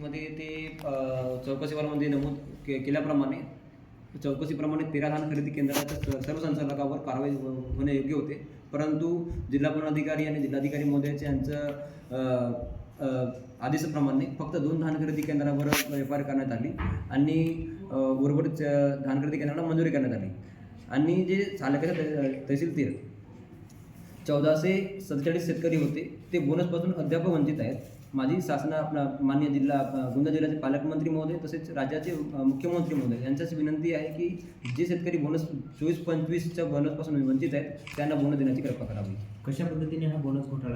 मध्ये ते अ, चौकशी नमूद के केल्याप्रमाणे चौकशीप्रमाणे तेरा धान खरेदी केंद्राच्या सर्व संचालकावर कारवाई हो-, होणे योग्य होते. परंतु जिल्हा अधिकारी आणि जिल्हाधिकारी महोदयाचे यांचं आदेशाप्रमाणे फक्त दोन धान खरेदी केंद्रावर एफ आय करण्यात आली आणि उर्वरित धान खरेदी केंद्राला मंजुरी करण्यात आली. आणि जे चालकाच्या तहसील तीर चौदाशे सत्तेचाळीस शेतकरी होते ते बोनसपासून अद्याप वंचित आहेत. माझी शासना आपला मान्य जिल्हा गोंदिया जिल्ह्याचे पालकमंत्री महोदय तसेच राज्याचे मुख्यमंत्री महोदय यांच्याशी विनंती आहे की जे शेतकरी बोनस चोवीस पंचवीसच्या बोनसपासून वंचित आहेत त्यांना बोनस देण्याची कृपा करावी. कशा पद्धतीने हा बोनस घोटाळा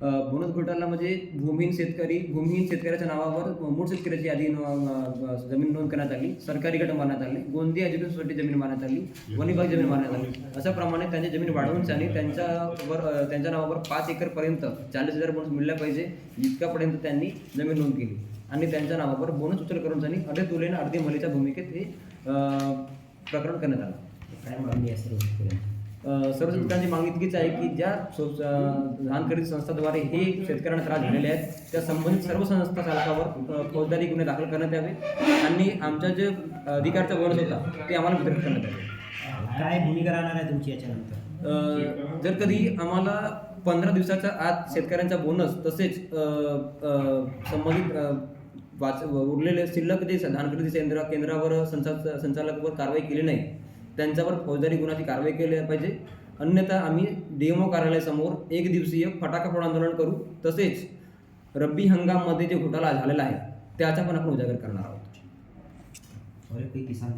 बोनस घोटाळा म्हणजे भूमिहीन शेतकरी भूमिहीन शेतकऱ्याच्या नावावर मूळ शेतकऱ्याची यादी जमीन नोंद करण्यात आली सरकारी गट मारण्यात आले गोंदिया एज्युकेशन सोसायटी जमीन मारण्यात आली वन विभाग जमीन मारण्यात आली. अशा प्रमाणे त्यांची जमीन वाढवून त्यांनी त्यांच्यावर त्यांच्या नावावर पाच एकरपर्यंत चाळीस हजार बोनस मिळला पाहिजे. इतकापर्यंत त्यांनी जमीन नोंद केली. आणि त्यांच्या नावावर बोनस उचल करून त्यांनी अर्धे तुले आणि अर्धे मलीच्या भूमिकेत हे प्रकरण करण्यात आलं. काय मागणी आहे सर्व शेतकऱ्यांची मागणी इतकीच आहे की ज्या धान खरेदी संस्थाद्वारे हे शेतकऱ्यांना त्रास झालेले आहेत त्या संबंधित सर्व संस्था चालकावर फौजदारी गुन्हे दाखल करण्यात यावे आणि आमचा जे अधिकारचा बोनस होता ते आम्हाला वितरित करण्यात यावे. काय भूमिका राहणार आहे तुमची याच्यानंतर? जर कधी आम्हाला पंधरा दिवसाच्या आत शेतकऱ्यांचा बोनस तसेच संबंधित वाच उरलेले शिल्लक जे धान खरेदी केंद्र केंद्रावर संचा संचालकावर कारवाई केली नाही त्यांच्यावर फौजदारी गुन्ह्याची कारवाई केली पाहिजे. अन्यथा आम्ही डीएमओ कार्यालयासमोर एक दिवसीय फटाका फोड आंदोलन करू. तसेच रब्बी हंगाममध्ये जे घोटाळा झालेला आहे त्याचा पण आपण उजागर करणार आहोत. किसान